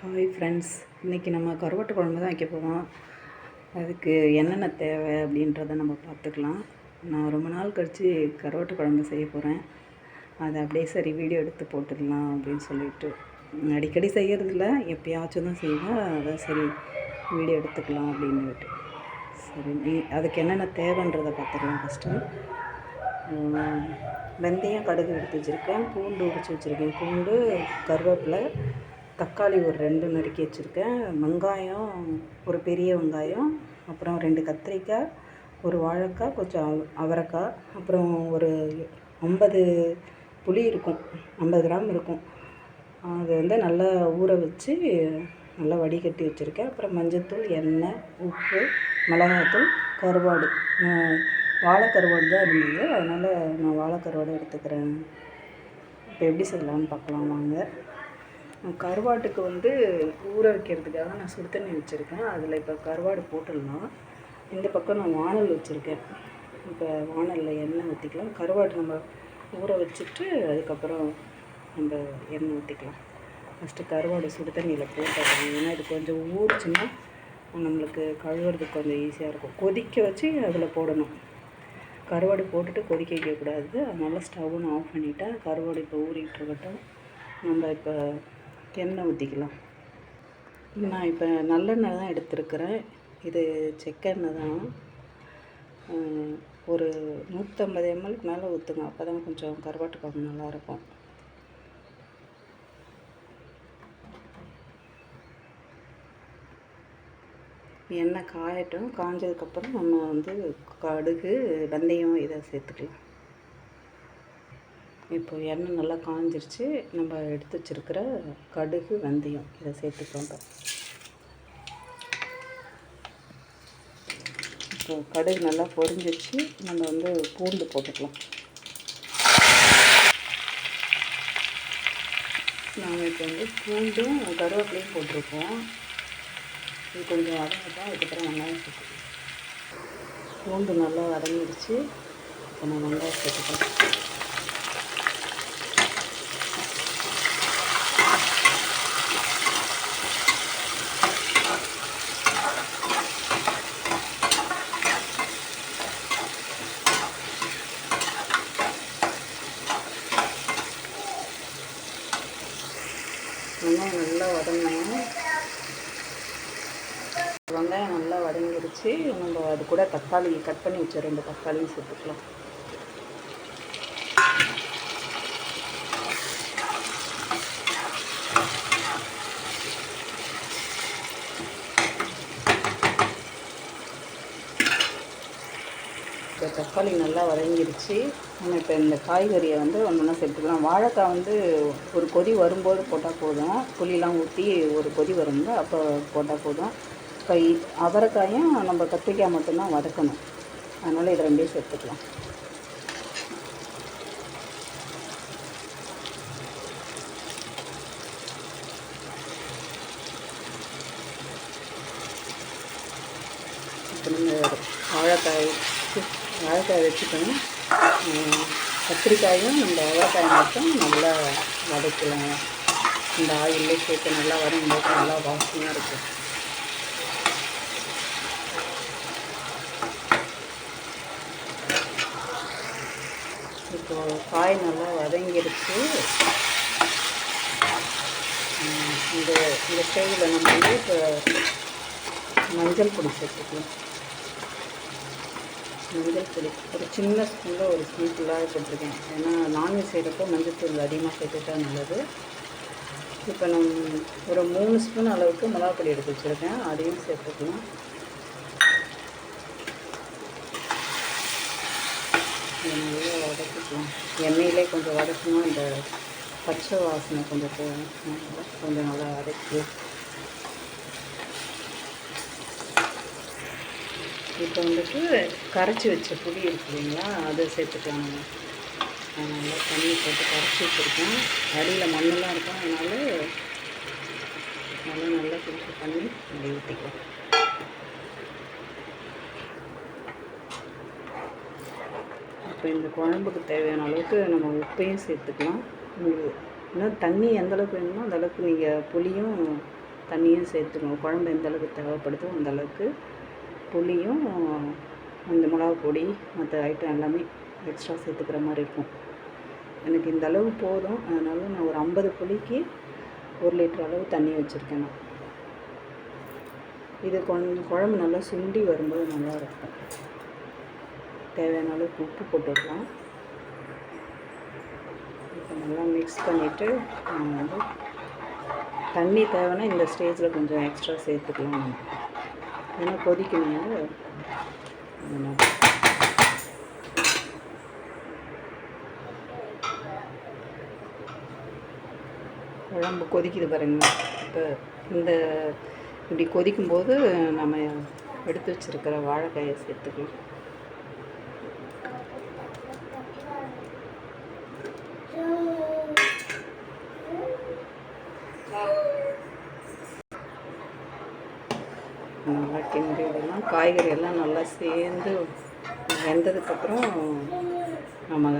Hi friends இன்றைக்கி நம்ம கருவாட்டு குழம்பு தான் வைக்க போகிறோம் அதுக்கு என்னென்ன தேவை அப்படின்றத நம்ம பார்த்துக்கலாம். நான் ரொம்ப நாள் கழித்து கருவாட்டு குழம்பு செய்ய போகிறேன் அதை அப்படியே சரி வீடியோ எடுத்து போட்டுடலாம் அப்படின்னு சொல்லிட்டு. அடிக்கடி செய்கிறதில்ல எப்பயாச்சும் தான் செய்வேன். அதை சரி வீடியோ எடுத்துக்கலாம் அப்படின்னுட்டு. சரி நீ அதுக்கு என்னென்ன தேவைன்றதை பார்த்துக்கலாம் ஃபஸ்ட்டு வெந்தயம் கடுகு எடுத்து வச்சுருக்கேன். பூண்டு உரிச்சு வச்சுருக்கேன். பூண்டு கருவேப்பிலை தக்காளி ஒரு ரெண்டு நறுக்கி வச்சுருக்கேன். வெங்காயம் ஒரு பெரிய வெங்காயம் அப்புறம் ரெண்டு கத்திரிக்காய் ஒரு வாழைக்காய் கொஞ்சம் அவரைக்காய் அப்புறம் ஒரு ஐம்பது புளி இருக்கும் ஐம்பது கிராம் இருக்கும். அது வந்து நல்லா ஊற வச்சு நல்லா வடிகட்டி வச்சுருக்கேன். அப்புறம் மஞ்சள்தூள் எண்ணெய் உப்பு மிளகாத்தூள் கருவாடு. வாழை கருவாடு தான் இருந்தது. அதனால் நான் வாழை கருவாடு எடுத்துக்கிறேன். இப்போ எப்படி செய்யலாம்னு பார்க்கலாம். வாங்க. கருவாட்டுக்கு வந்து ஊற வைக்கிறதுக்காக நான் சுடு தண்ணி வச்சுருக்கேன். அதில் இப்போ கருவாடு போட்டுடலாம். இந்த பக்கம் நான் வானல் வச்சுருக்கேன். இப்போ வானலில் எண்ணெய் ஊற்றிக்கலாம் கருவாடு நம்ம ஊற வச்சுட்டு அதுக்கப்புறம் நம்ம எண்ணெய் ஊற்றிக்கலாம் ஃபஸ்ட்டு கருவாடு சுடு தண்ணியில் போட்டுடலாம். ஏன்னா இது கொஞ்சம் ஊறிச்சுன்னா நம்மளுக்கு கழுவுறதுக்கு கொஞ்சம் ஈஸியாக இருக்கும். கொதிக்க வச்சு அதில் போடணும். கருவாடு போட்டுட்டு கொதிக்க வைக்கக்கூடாது. அதனால் ஸ்டவ்வை ஆஃப் பண்ணிவிட்டேன் கருவாடு இப்போ ஊறிக்கிட்டு இருக்கட்டும். நம்ம இப்போ எண்ணெய் ஊற்றிக்கலாம் நான் இப்போ நல்லெண்ணெய் தான் எடுத்துருக்கிறேன். இது செக்கெண்ணெய் தான். ஒரு நூற்றம்பது எம்எல்க்கு மேலே ஊற்றுங்க அப்போ தான் கொஞ்சம் கருவாட்டு குழம்பு நல்லாயிருக்கும் எண்ணெய் காயட்டும். காஞ்சதுக்கப்புறம் நம்ம வந்து கடுகு வெந்தயம் இதை சேர்த்துக்கலாம். இப்போ எண்ணெய் நல்லா காஞ்சிருச்சு. நம்ம எடுத்து வச்சுருக்கிற கடுகு வெந்தயம் இதை சேர்த்துக்கோங்க இப்போ. கடுகு நல்லா பொரிஞ்சிருச்சு. நம்ம வந்து பூண்டு போட்டுக்கலாம். நாங்கள் இப்போ வந்து பூண்டும் கருவேப்பிலையும் போட்டிருக்கோம். இது கொஞ்சம் வதங்கிட்டோம் அதுக்கப்புறம் வெங்காயம் சேர்த்துக்கலாம். பூண்டு நல்லா வதங்கிடுச்சு. இப்போ நான் வெங்காயம் சேர்த்துக்கலாம் வெங்காயம் நல்லா வதங்கணும். வெங்காயம் நல்லா வதங்கிடுச்சு நம்ம அது கூட தக்காளி கட் பண்ணி வச்ச ரெண்டு தக்காளியும் சேர்த்துக்கலாம். இப்போ தக்காளி நல்லா வதங்கிடுச்சு நம்ம இப்போ இந்த காய்கறியை வந்து ஒன்று ஒன்றா சேர்த்துக்கலாம். வாழைக்காய் வந்து ஒரு கொதி வரும்போது போட்டால் போதும். புளியெலாம் ஊற்றி ஒரு கொதி வரும்போது அப்போ போட்டால் போதும். இப்போ அவரைக்காயும் நம்ம கத்திரிக்காய் மட்டும்தான் வதக்கணும். அதனால் இது ரெண்டையும் சேர்த்துக்கலாம். இப்போ நீங்கள் வாழைக்காய் வாழைக்காய் வச்சுக்கணும். கத்திரிக்காயும் இந்த வாழைக்காய் மட்டும் நல்லா வதக்கலாம். இந்த ஆயிலே சேர்த்து நல்லா வரும்போது நல்லா வாசனையாக இருக்கும். இப்போ காய் நல்லா வதங்கிருச்சு. இந்த இந்த ஸ்டேஜில் நம்ம வந்து இப்போ மஞ்சள் பொடி சேர்த்துக்கலாம். மஞ்சள் பொடி ஒரு சின்ன ஸ்பூனில் ஒரு ஸ்பூன் ஃபுல்லாக போட்டிருக்கேன். ஏன்னா நான்வெஜ் செய்கிறப்போ மஞ்சள் தூள் அதிகமாக சேர்த்துட்டா நல்லது. இப்போ நான் ஒரு மூணு ஸ்பூன் அளவுக்கு மிளகா பொடி எடுத்து வச்சுருக்கேன். அதையும் சேர்த்துக்கலாம். நல்லா வதக்கிக்கலாம். எண்ணெயிலே கொஞ்சம் வதக்கணும் இந்த பச்சை வாசனை கொஞ்சம் போகும் கொஞ்சம் நல்லா வதக்கி இப்போ வந்துட்டு கரைச்சி வச்ச புளி இருக்கு இல்லைங்களா அதை சேர்த்துக்கலாம். நான் நல்லா தண்ணி போட்டு கரைச்சி வச்சுருக்கேன். அடியில் மண்ணெல்லாம் இருக்கும் அதனால் நல்லா நல்லா ஃபில்டர் பண்ணி அப்படி ஊற்றிக்கலாம் இப்போ இந்த குழம்புக்கு தேவையான அளவுக்கு நம்ம உப்பையும் சேர்த்துக்கலாம். இன்னும் தண்ணி எந்த அளவுக்கு வேணுமோ அந்தளவுக்கு நீங்கள் புளியும் தண்ணியும் சேர்த்துக்கணும். குழம்பு எந்த அளவுக்கு தேவைப்படுதோ அந்தளவுக்கு புளியும் அந்த மிளகா பொடி மற்ற ஐட்டம் எல்லாமே எக்ஸ்ட்ரா சேர்த்துக்கிற மாதிரி இருக்கும். எனக்கு இந்த அளவு போதும். அதனால் நான் ஒரு ஐம்பது புளிக்கு ஒரு லிட்டர் அளவு தண்ணி வச்சுருக்கேன் நான். இது கொஞ்சம் குழம்பு நல்லா சுண்டி வரும்போது நல்லாயிருக்கும் தேவையான அளவுக்கு உப்பு போட்டுக்கலாம். இப்போ நல்லா மிக்ஸ் பண்ணிவிட்டு நம்ம வந்து தண்ணி தேவைன்னா இந்த ஸ்டேஜில் கொஞ்சம் எக்ஸ்ட்ரா சேர்த்துக்கலாம். நம்ம ஏன்னா கொதிக்கணும் குழம்பு கொதிக்குது பாருங்க. இப்போ இந்த இப்படி கொதிக்கும்போது நம்ம எடுத்து வச்சிருக்கிற வாழைக்காயை சேர்த்துக்கலாம். காய்கறி எல்லாம் நல்லா சேர்ந்து வெந்ததுக்கப்புறம் நம்ம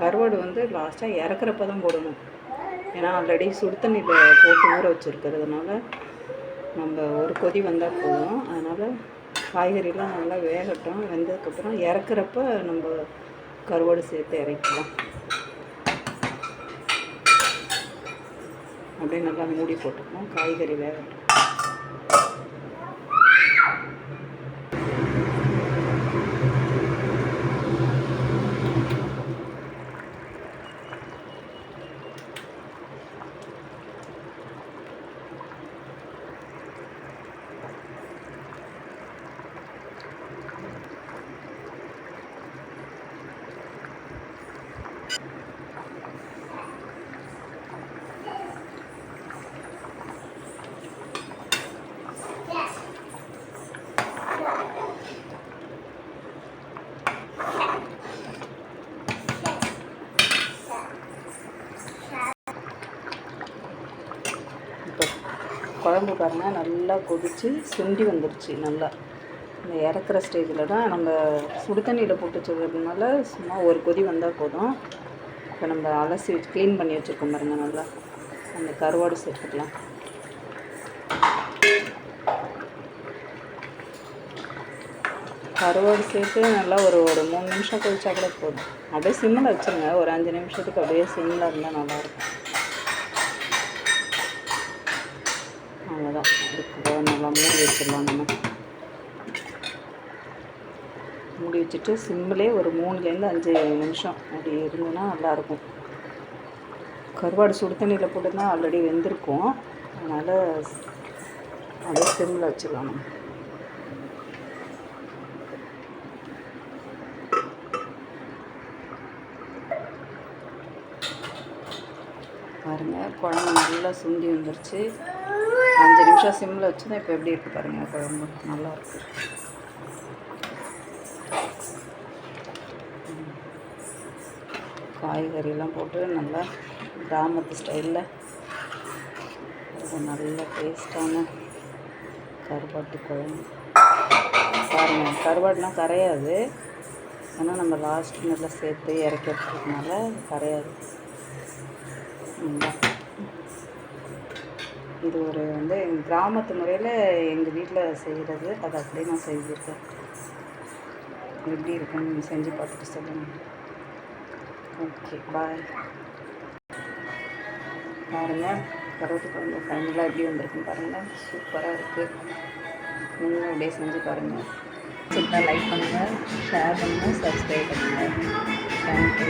கருவாடு வந்து லாஸ்ட்டாக இறக்குறப்ப தான் போடணும். ஏன்னா ஆல்ரெடி சுடு தண்ணியில் போட்டு ஊற வச்சுருக்கிறதுனால நம்ம ஒரு கொதி வந்தால் போதும். அதனால் காய்கறிலாம் நல்லா வேகட்டும். வெந்ததுக்கப்புறம் இறக்குறப்ப நம்ம கருவாடு சேர்த்து இறக்கலாம் அப்படியே நல்லா மூடி போட்டுக்கணும். காய்கறி வேகட்டும் இப்போ குழம்பு பாருங்கள் நல்லா கொதித்து சுண்டி வந்துருச்சு நல்லா. இந்த இறக்குற ஸ்டேஜில் தான் நம்ம சுடு தண்ணியில் போட்டு வச்சுருக்கிறதுனால சும்மா ஒரு கொதி வந்தால் போதும். இப்போ நம்ம அலசி வச்சு க்ளீன் பண்ணி வச்சுருக்கோம் பாருங்கள் நல்லா. அந்த கருவாடு சேர்த்துக்கலாம். கருவாடு சேர்த்து நல்லா ஒரு ஒரு மூணு நிமிஷம் கொதிச்சா கூட போதும். அப்படியே சிம்மில் வச்சுருங்க. ஒரு அஞ்சு நிமிஷத்துக்கு அப்படியே சிம்மில் இருந்தால் நல்லாயிருக்கும் அவ்வளோதான் அதுக்கப்புறம் நல்லா மூடி வச்சிடலாம் நம்ம. மூடி வச்சுட்டு சிம்மிலே ஒரு மூணுலேருந்து அஞ்சு நிமிஷம் அப்படி இருந்ததுன்னா நல்லாயிருக்கும். கருவாடு சுடு தண்ணியில் போட்டுனா ஆல்ரெடி வெந்திருக்கும். அதனால் அப்படியே சிம்மில் வச்சிடலாம் நம்ம. பாருங்கள் குழம்பு நல்லா சுண்டி வந்துருச்சு. அஞ்சு நிமிஷம் சிம்மில் வச்சு தான் இப்போ எப்படி இருக்குது பாருங்கள் குழம்பு நல்லா இருக்கு. காய்கறியெல்லாம் போட்டு நல்லா கிராமத்து ஸ்டைலில் ஒரு நல்ல டேஸ்டான கருவாட்டு குழம்பு. பாருங்கள் கருவாடுலாம் கரையாது. ஏன்னா நம்ம லாஸ்ட் நல்லா சேர்த்து இறக்கி வச்சதுனால கரையாது நல்லா இது ஒரு வந்து எங்கள் கிராமத்து முறையில் எங்கள் வீட்டில் செய்கிறது அதை அப்படியே நான் செஞ்சுருக்கேன். எப்படி இருக்குன்னு செஞ்சு பார்த்துட்டு சொல்லுங்கள் ஓகே பாய். பாருங்கள் கருவத்து குழம்பு ஃபைனலாக எப்படி வந்திருக்குன்னு பாருங்கள் சூப்பராக இருக்குது நீங்களும் அப்படியே செஞ்சு பாருங்கள் சூப்பராக லைக் பண்ணுங்கள் ஷேர் பண்ணுங்கள் சப்ஸ்கிரைப் பண்ணுங்கள் தேங்க்யூ